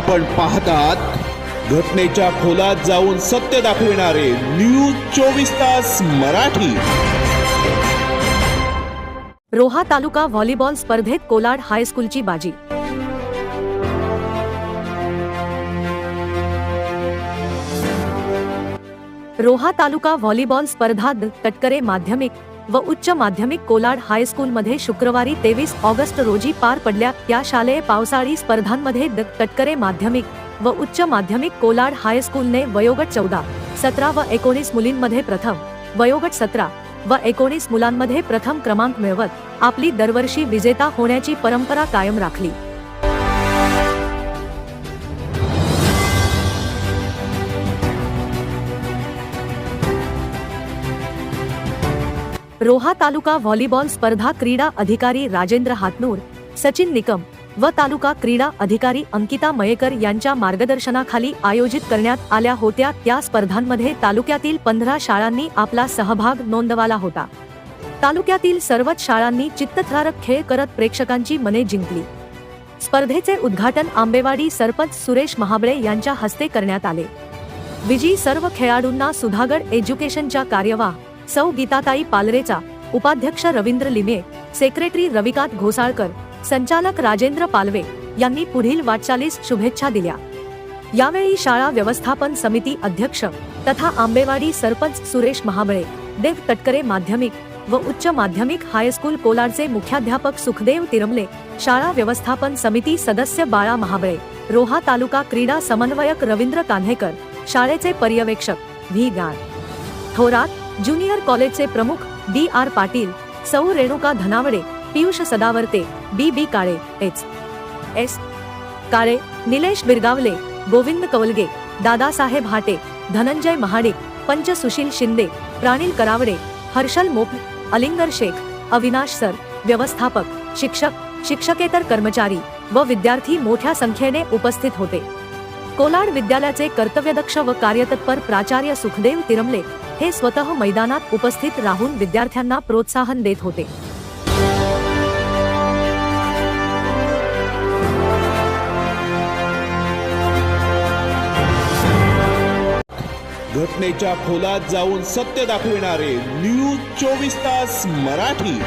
आपण पाहतात घटनेच्या खोलात जाऊन सत्य दाखविणारे न्यूज चोवीस तास मराठी. रोहा तालुका व्हॉलीबॉल स्पर्धेत कोलाड हायस्कूलची बाजी. रोहा तालुका व्हॉलीबॉल स्पर्धा तटकरे माध्यमिक व उच्च माध्यमिक कोलाड हायस्कूलमध्ये शुक्रवारी तेवीस ऑगस्ट रोजी पार पडल्या. या शालेय पावसाळी स्पर्धांमध्ये द तटकरे माध्यमिक व उच्च माध्यमिक कोलाड हायस्कूलने वयोगट चौदा सतरा व एकोणीस मुलींमध्ये प्रथम वयोगट सतरा व एकोणीस मुलांमध्ये प्रथम क्रमांक मिळवत आपली दरवर्षी विजेता होण्याची परंपरा कायम राखली. रोहा तालुका व्हॉलीबॉल स्पर्धा क्रीडा अधिकारी राजेंद्र हातनूर सचिन निकम व तालुका क्रीडा अधिकारी अंकिता मयेकर यांच्या मार्गदर्शनाखाली आयोजित करण्यात आल्या होत्या. त्या स्पर्धांमध्ये तालुक्यातील पंधरा शाळांनी आपला सहभाग नोंदवाला होता. तालुक्यातील सर्वच शाळांनी चित्तथरारक खेळ करत प्रेक्षकांची मने जिंकली. स्पर्धेचे उद्घाटन आंबेवाडी सरपंच सुरेश महाबळे यांच्या हस्ते करण्यात आले. विजयी सर्व खेळाडूंना सुधागड एज्युकेशनच्या कार्यवाह सौ गीताताई पालरेचा. उपाध्यक्ष रवींद्र लिमे सेक्रेटरी रविकांत घोसाळकर संचालक राजेंद्र पालवे यांनी पुढील वाटचालीस शुभेच्छा दिल्या. यावेळी शाळा व्यवस्थापन समिती अध्यक्ष तथा आंबेवाडी सरपंच सुरेश महाबळे देव तटकरे माध्यमिक व उच्च माध्यमिक हायस्कूल कोलाडचे मुख्याध्यापक सुखदेव तिरमले शाळा व्यवस्थापन समिती सदस्य बाळा महाबळे रोहा तालुका क्रीडा समन्वयक रवींद्र कान्हेकर शाळेचे पर्यवेक्षक व्ही. गार. थोरात ज्युनियर कॉलेजचे प्रमुख डी आर पाटील सौ Renuka Dhanawade Piyush Sadavarte B B Kale H. S. Kale Nilesh Birgawale Govind Kawalge Dadasaheb Hate Dhananjay Mahadik पंच सुशील शिंदे प्राणिल करावडे हर्षल मोप अलिंगर शेख अविनाश सर व्यवस्थापक शिक्षक शिक्षकेतर कर्मचारी व विद्यार्थी मोठ्या संख्येने उपस्थित होते. कोलाड विद्यालयाचे कर्तव्यदक्ष व कार्यतत्पर प्राचार्य सुखदेव तिरमले हे स्वतः मैदानात उपस्थित राहून विद्यार्थ्यांना प्रोत्साहन देत होते. घटनेच्या खोलात जाऊन सत्य दाखविणारे न्यूज चोवीस तास मराठी.